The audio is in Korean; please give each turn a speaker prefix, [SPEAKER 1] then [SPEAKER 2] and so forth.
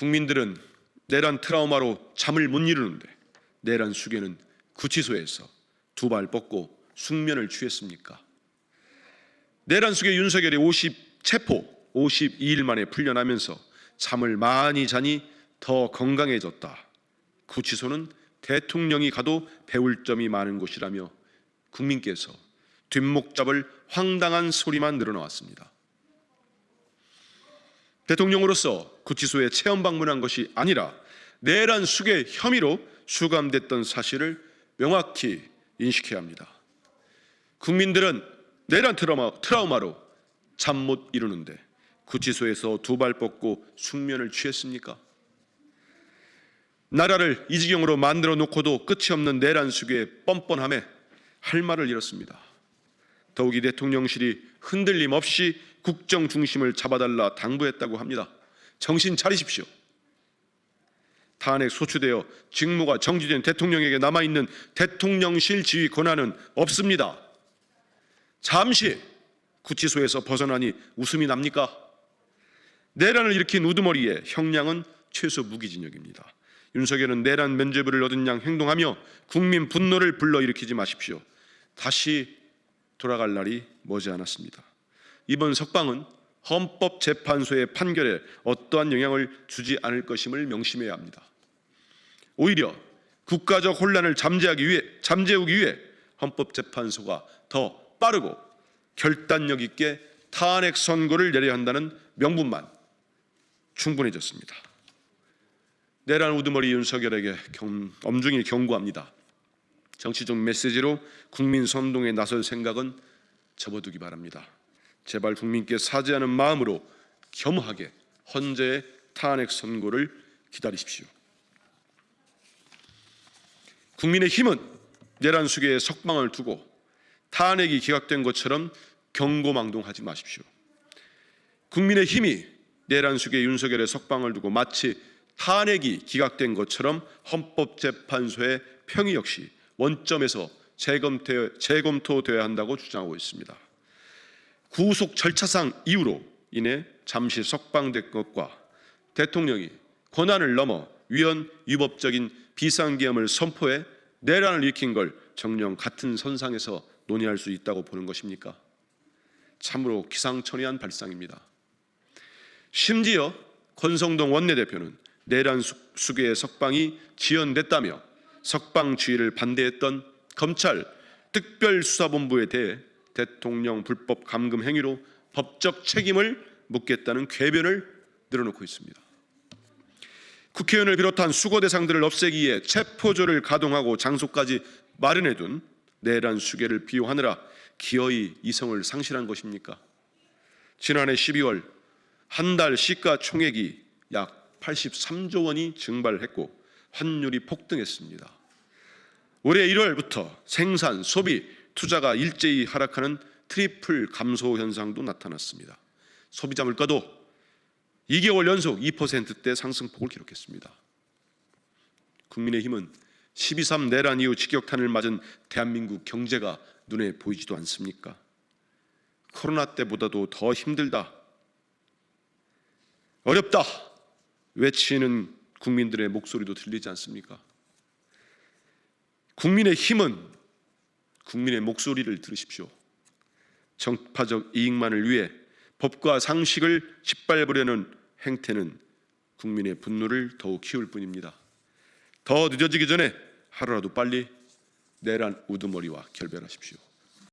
[SPEAKER 1] 국민들은 내란 트라우마로 잠을 못 이루는데 내란 수계는 구치소에서 두 발 뻗고 숙면을 취했습니까? 내란 수계 윤석열이 50 체포 52일 만에 풀려나면서 잠을 많이 자니 더 건강해졌다. 구치소는 대통령이 가도 배울 점이 많은 곳이라며 국민께서 뒷목 잡을 황당한 소리만 늘어나왔습니다. 대통령으로서 구치소에 체험 방문한 것이 아니라 내란 수계 혐의로 수감됐던 사실을 명확히 인식해야 합니다. 국민들은 내란 트라우마, 트라우마로 잠 못 이루는데 구치소에서 두 발 뻗고 숙면을 취했습니까? 나라를 이 지경으로 만들어 놓고도 끝이 없는 내란 수계의 뻔뻔함에 할 말을 잃었습니다. 더욱이 대통령실이 흔들림 없이 국정 중심을 잡아달라 당부했다고 합니다. 정신 차리십시오. 탄핵 소추되어 직무가 정지된 대통령에게 남아있는 대통령실 지휘 권한은 없습니다. 잠시 구치소에서 벗어나니 웃음이 납니까? 내란을 일으킨 우두머리의 형량은 최소 무기징역입니다. 윤석열은 내란 면죄부를 얻은 양 행동하며 국민 분노를 불러일으키지 마십시오. 다시 돌아갈 날이 머지않았습니다. 이번 석방은 헌법재판소의 판결에 어떠한 영향을 주지 않을 것임을 명심해야 합니다. 오히려 국가적 혼란을 잠재하기 위해 잠재우기 위해 헌법재판소가 더 빠르고 결단력 있게 탄핵 선고를 내려야 한다는 명분만 충분해졌습니다. 내란 우두머리 윤석열에게 경, 엄중히 경고합니다. 정치적 메시지로 국민 선동에 나설 생각은 접어두기 바랍니다. 제발 국민께 사죄하는 마음으로 겸허하게 헌재의 탄핵 선고를 기다리십시오. 국민의 힘은 내란 수계의 석방을 두고 탄핵이 기각된 것처럼 경고망동하지 마십시오. 국민의 힘이 내란 수계 윤석열의 석방을 두고 마치 탄핵이 기각된 것처럼 헌법재판소의 평의 역시 원점에서 재검토, 재검토돼야 한다고 주장하고 있습니다. 구속 절차상 이유로 인해 잠시 석방된 것과 대통령이 권한을 넘어 위헌 위법적인 비상계엄을 선포해 내란을 일으킨 걸 정령 같은 선상에서 논의할 수 있다고 보는 것입니까? 참으로 기상천외한 발상입니다. 심지어 권성동 원내대표는 내란 수계의 석방이 지연됐다며 석방 주의를 반대했던 검찰 특별수사본부에 대해 대통령 불법 감금 행위로 법적 책임을 묻겠다는 궤변을 늘어놓고 있습니다. 국회의원을 비롯한 수거 대상들을 없애기 위해 체포조를 가동하고 장소까지 마련해둔 내란 수계를 비호하느라 기어이 이성을 상실한 것입니까? 지난해 12월 한 달 시가총액이 약 83조 원이 증발했고 환율이 폭등했습니다. 올해 1월부터 생산, 소비, 투자가 일제히 하락하는 트리플 감소 현상도 나타났습니다. 소비자 물가도 2개월 연속 2%대 상승폭을 기록했습니다. 국민의힘은 12.3 내란 이후 직격탄을 맞은 대한민국 경제가 눈에 보이지도 않습니까? 코로나 때보다도 더 힘들다. 어렵다. 외치는 국민들의 목소리도 들리지 않습니까? 국민의 힘은 국민의 목소리를 들으십시오. 정파적 이익만을 위해 법과 상식을 짓밟으려는 행태는 국민의 분노를 더욱 키울 뿐입니다. 더 늦어지기 전에 하루라도 빨리 내란 우두머리와 결별하십시오.